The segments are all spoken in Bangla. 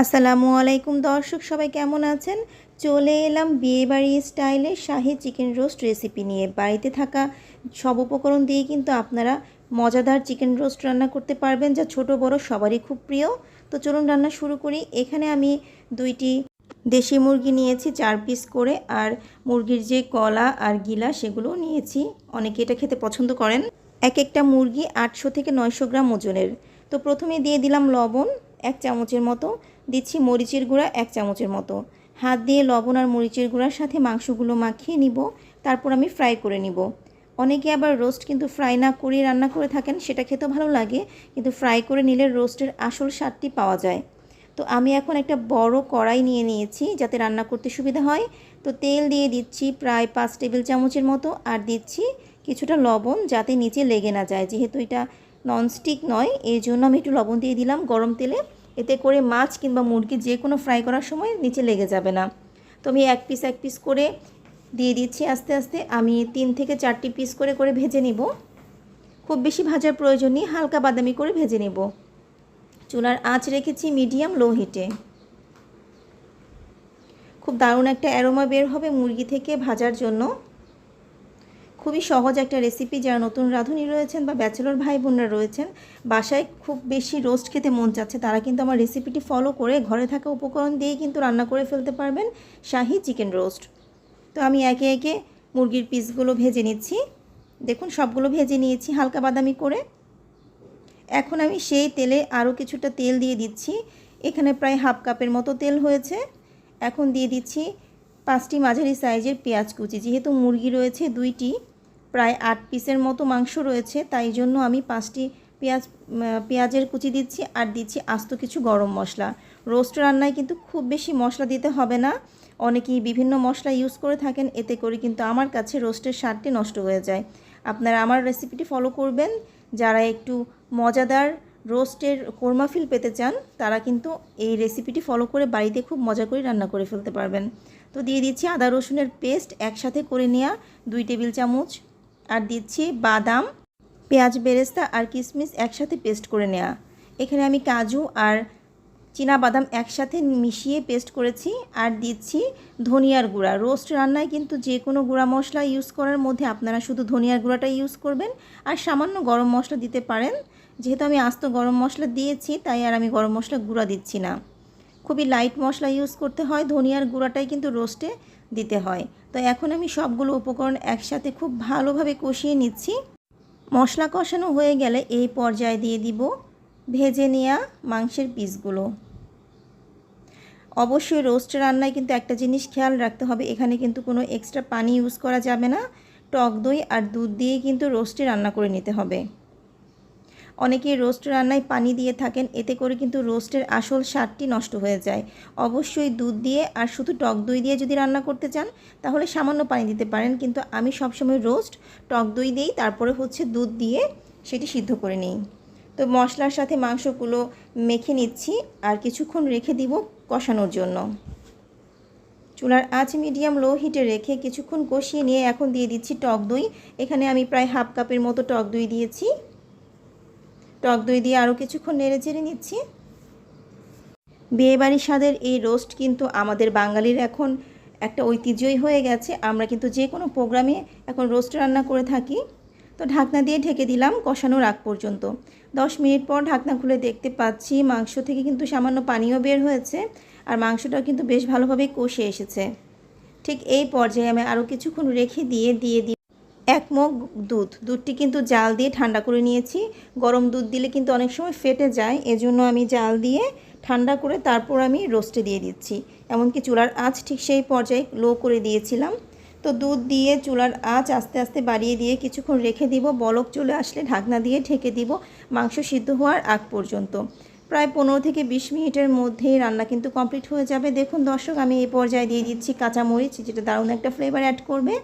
আসসালামু আলাইকুম দর্শক, সবাই কেমন আছেন? চলে এলাম বিয়েবাড়ি স্টাইলে শাহি চিকেন রোস্ট রেসিপি নিয়ে। বাড়িতে থাকা সব উপকরণ দিয়ে কিন্তু আপনারা মজাদার চিকেন রোস্ট রান্না করতে পারবেন, যা ছোট, বড়, সবারই খুব প্রিয়। তো চলুন রান্না শুরু করি। এখানে আমি দুইটি দেশি মুরগি নিয়েছি, চার পিস করে, আর মুরগির যে কলা আর গিলা সেগুলো নিয়েছি। অনেকে এটা খেতে পছন্দ করেন। এক একটা মুরগি আটশো থেকে নয়শো গ্রাম ওজনের। তো প্রথমে দিয়ে দিলাম লবণ। এক চামচের মতো। দিচ্ছি মরিচের গুঁড়া এক চামচের মতো। হাত দিয়ে লবণ আর মরিচের গুঁড়ার সাথে মাংসগুলো মাখিয়ে নিব, তারপর আমি ফ্রাই করে নিব। অনেকে আবার রোস্ট কিন্তু ফ্রাই না করে রান্না করে থাকেন, সেটা খেতে ভালো লাগে, কিন্তু ফ্রাই করে নিলে রোস্টের আসল স্বাদটি পাওয়া যায়। তো আমি এখন একটা বড় কড়াই নিয়ে নিয়েছি, যাতে রান্না করতে সুবিধা হয়। তো তেল দিয়ে দিচ্ছি প্রায় পাঁচ টেবিল চামচের মতো, আর দিচ্ছি কিছুটা লবণ যাতে নিচে লেগে না যায়, যেহেতু এটা ননস্টিক নয় এই জন্য আমি একটু লবণ দিয়ে দিলাম গরম তেলে। এতে করে মাছ কিংবা মুরগি যে কোনো ফ্রাই করার সময় নিচে লেগে যাবে না। তো আমি এক পিস এক পিস করে দিয়ে দিচ্ছি আস্তে আস্তে। আমি তিন থেকে চারটি পিস করে করে ভেজে নিব। খুব বেশি ভাজার প্রয়োজন নেই, হালকা বাদামি করে ভেজে নেব। চুলার আঁচ রেখেছি মিডিয়াম লো হিটে খুব দারুণ একটা অ্যারোমা বের হবে মুরগি থেকে ভাজার জন্য। খুবই সহজ একটা রেসিপি যারা নতুন রাঁধুনি রয়েছেন বা ব্যাচেলর ভাই বোনরা রয়েছেন, বাসায় খুব বেশি রোস্ট খেতে মন চাচ্ছে, তারা কিন্তু আমার রেসিপিটি ফলো করে ঘরে থাকা উপকরণ দিয়ে কিন্তু রান্না করে ফেলতে পারবেন শাহি চিকেন রোস্ট তো আমি একে একে মুরগির পিসগুলো ভেজে নিচ্ছি। দেখুন, সবগুলো ভেজে নিয়েছি হালকা বাদামি করে। এখন আমি সেই তেলে আরও কিছুটা তেল দিয়ে দিচ্ছি। এখানে প্রায় হাফ কাপের মতো তেল হয়েছে। এখন দিয়ে দিচ্ছি পাঁচটি মাঝারি সাইজের পেঁয়াজ কুচি। যেহেতু মুরগি রয়েছে দুইটি প্রায় আট পিসের মতো মাংস রয়েছে, তাই জন্য আমি পাঁচটি পেঁয়াজ পেঁয়াজের কুচি দিচ্ছি আর দিচ্ছি আস্ত কিছু গরম মশলা। রোস্ট রান্নায় কিন্তু খুব বেশি মশলা দিতে হবে না। অনেকেই বিভিন্ন মশলা ইউজ করে থাকেন, এতে করে কিন্তু আমার কাছে রোস্টের স্বাদটি নষ্ট হয়ে যায়। আপনারা আমার রেসিপিটি ফলো করবেন। যারা একটু মজাদার রোস্টের কোরমা ফিল পেতে চান, তারা কিন্তু এই রেসিপিটি ফলো করে বাড়িতে খুব মজা করে রান্না করে ফেলতে পারবেন। তো দিয়ে দিচ্ছি আদা রসুনের পেস্ট, একসাথে করে নেওয়া দুই টেবিল চামচ আর দিচ্ছি বাদাম, পেঁয়াজ, বেরেস্তা আর কিশমিশ একসাথে পেস্ট করে নেওয়া এখানে আমি কাজু আর বাদাম একসাথে মিশিয়ে পেস্ট করেছি আর দিচ্ছি ধনিয়ার গুঁড়া। রোস্ট রান্নায় কিন্তু যে কোনো গুঁড়া মশলা ইউজ করার মধ্যে আপনারা শুধু ধনিয়ার গুঁড়াটা ইউজ করবেন আর সামান্য গরম মশলা দিতে পারেন। যেহেতু আমি আস্ত গরম মশলা দিয়েছি, তাই আর আমি গরম মশলা গুঁড়া দিচ্ছি না। খুবই লাইট মশলা ইউজ করতে হয়, ধনিয়ার গুঁড়াটাই কিন্তু রোস্টে দিতে হয়। তো এখন আমি সবগুলো উপকরণ একসাথে খুব ভালোভাবে কষিয়ে নিচ্ছি। মশলা কষানো হয়ে গেলে এই পর্যায়ে দিয়ে দিব ভেজে নেওয়া মাংসের পিসগুলো। অবশ্যই রোস্ট রান্নায় কিন্তু একটা জিনিস খেয়াল রাখতে হবে, এখানে কিন্তু কোনো এক্সট্রা পানি ইউজ করা যাবে না। টক দই আর দুধ দিয়ে কিন্তু রোস্টে রান্না করে নিতে হবে। অনেকেই রোস্ট রান্নায় পানি দিয়ে থাকেন, এতে করে কিন্তু রোস্টের আসল স্বাদটি নষ্ট হয়ে যায়। অবশ্যই দুধ দিয়ে আর শুধু টক দই দিয়ে যদি রান্না করতে চান, তাহলে সামান্য পানি দিতে পারেন। কিন্তু আমি সবসময় রোস্ট, টক দই দিই, তারপরে হচ্ছে দুধ দিয়ে সেটি সিদ্ধ করে নিই। তো মশলার সাথে মাংসগুলো মেখে নিচ্ছি আর কিছুক্ষণ রেখে দিব কষানোর জন্য। চুলার আঁচ মিডিয়াম লো হিটে রেখে কিছুক্ষণ কষিয়ে নিয়ে এখন দিয়ে দিচ্ছি টক দই। এখানে আমি প্রায় হাফ কাপের মতো টক দই দিয়েছি। টক দই দিয়ে আরও কিছুক্ষণ নেড়ে চেড়ে নিচ্ছি। বিয়েবাড়ির স্বাদের এই রোস্ট কিন্তু আমাদের বাঙালির এখন একটা ঐতিহ্যই হয়ে গেছে। আমরা কিন্তু যে কোনো প্রোগ্রামে এখন রোস্ট রান্না করে থাকি। তো ঢাকনা দিয়ে ঢেকে দিলাম কষানোর আগ পর্যন্ত। দশ মিনিট পর ঢাকনা খুলে দেখতে পাচ্ছি মাংস থেকে কিন্তু সামান্য পানিও বের হয়েছে আর মাংসটাও কিন্তু বেশ ভালোভাবে কষে এসেছে। ঠিক এই পর্যায়ে আমি আরও কিছুক্ষণ রেখে দিয়ে দিয়ে দিই এক মগ দুধ। দুধটি কিন্তু জাল দিয়ে ঠান্ডা করে নিয়েছি। গরম দুধ দিলে কিন্তু অনেক সময় ফেটে যায়। এজন্য আমি জাল দিয়ে ঠান্ডা করে তারপর আমি রোস্টে দিয়ে দিচ্ছি। এমনকি চুলার আঁচ ঠিক সেই পর্যায়ে লো করে দিয়েছিলাম। তো দুধ দিয়ে চুলার আঁচ আস্তে আস্তে বাড়িয়ে দিয়ে কিছুক্ষণ রেখে দিব। বলক চলে আসলে ঢাকনা দিয়ে ঢেকে দিব মাংস সিদ্ধ হওয়ার আগ পর্যন্ত। প্রায় পনেরো থেকে বিশ মিনিটের মধ্যেই রান্না কিন্তু কমপ্লিট হয়ে যাবে। দেখুন দর্শক, আমি এই পর্যায়ে দিয়ে দিচ্ছি কাঁচামরিচ, যেটা দারুণ একটা ফ্লেভার অ্যাড করবে।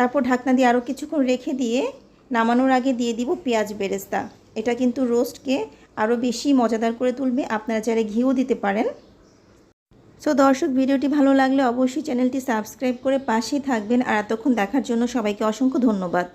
তারপর ঢাকনা দিয়ে আরও কিছুক্ষণ রেখে দিয়ে নামানোর আগে দিয়ে দিব পেঁয়াজ বেরেস্তা। এটা কিন্তু রোস্টকে আরও বেশি মজাদার করে তুলবে। আপনারা চাইলে ঘিও দিতে পারেন। সো দর্শক, ভিডিওটি ভালো লাগলে অবশ্যই চ্যানেলটি সাবস্ক্রাইব করে পাশেই থাকবেন। আর এতক্ষণ দেখার জন্য সবাইকে অসংখ্য ধন্যবাদ।